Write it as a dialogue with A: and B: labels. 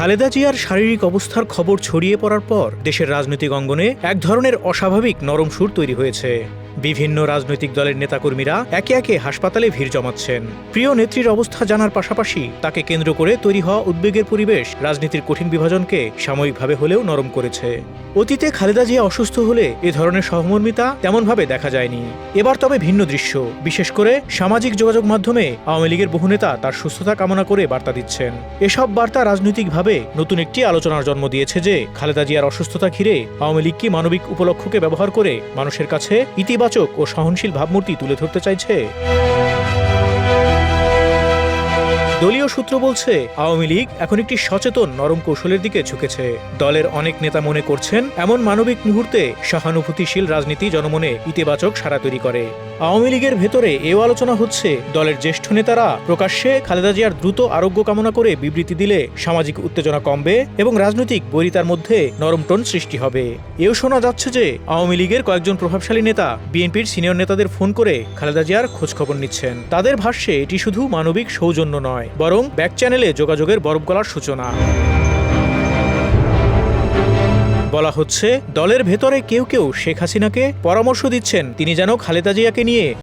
A: খালেদা জিয়ার শারীরিক অবস্থার খবর ছড়িয়ে পড়ার পর দেশের রাজনৈতিক অঙ্গনে এক ধরনের অস্বাভাবিক নরম সুর তৈরি হয়েছে। বিভিন্ন রাজনৈতিক দলের নেতাকর্মীরা একে একে হাসপাতালে ভিড় জমাচ্ছেন। প্রিয় নেত্রীর অবস্থা জানার পাশাপাশি তাকে কেন্দ্র করে তৈরি হওয়া উদ্বেগের পরিবেশ রাজনীতির কঠিন বিভাজনকে সাময়িকভাবে হলেও নরম করেছে। অতীতে খালেদা জিয়া অসুস্থ হলে এ ধরনের সহমর্মিতা তেমনভাবে দেখা যায়নি। এবার তবে ভিন্ন দৃশ্য। বিশেষ করে সামাজিক যোগাযোগ মাধ্যমে আওয়ামী লীগের বহু নেতা তার সুস্থতা কামনা করে বার্তা দিচ্ছেন। এসব বার্তা রাজনৈতিকভাবে নতুন একটি আলোচনার জন্ম দিয়েছে যে, খালেদা জিয়ার অসুস্থতা ঘিরে আওয়ামী লীগ কি মানবিক উপলক্ষকে ব্যবহার করে মানুষের কাছে ইতিবাচক ও সহনশীল ভাবমূর্তি তুলে ধরতে চাইছে? দলীয় সূত্র বলছে, আওয়ামী লীগ এখন একটি সচেতন নরম কৌশলের দিকে ঝুঁকেছে। দলের অনেক নেতা মনে করছেন, এমন মানবিক মুহূর্তে সহানুভূতিশীল রাজনীতি জনমনে ইতিবাচক সাড়া তৈরি করে। আওয়ামী লীগের ভেতরে এও আলোচনা হচ্ছে, দলের জ্যেষ্ঠ নেতারা প্রকাশ্যে খালেদা জিয়ার দ্রুত আরোগ্য কামনা করে বিবৃতি দিলে সামাজিক উত্তেজনা কমবে এবং রাজনৈতিক বৈরিতার মধ্যে নরম টোন সৃষ্টি হবে। এও শোনা যাচ্ছে যে, আওয়ামী লীগের কয়েকজন প্রভাবশালী নেতা, বিএনপির সিনিয়র নেতাদের ফোন করে খালেদা জিয়ার খোঁজখবর নিচ্ছেন। তাদের ভাষ্যে এটি শুধু মানবিক সৌজন্য নয় বরং ব্যাক চ্যানেলে যোগাযোগের বরফ গলার সূচনা। বলা হচ্ছে, দলের ভেতরে কেউ কেউ শেখ হাসিনাকে পরামর্শ দিচ্ছেন, তিনি যেন খালেদা জিয়াকে নিয়ে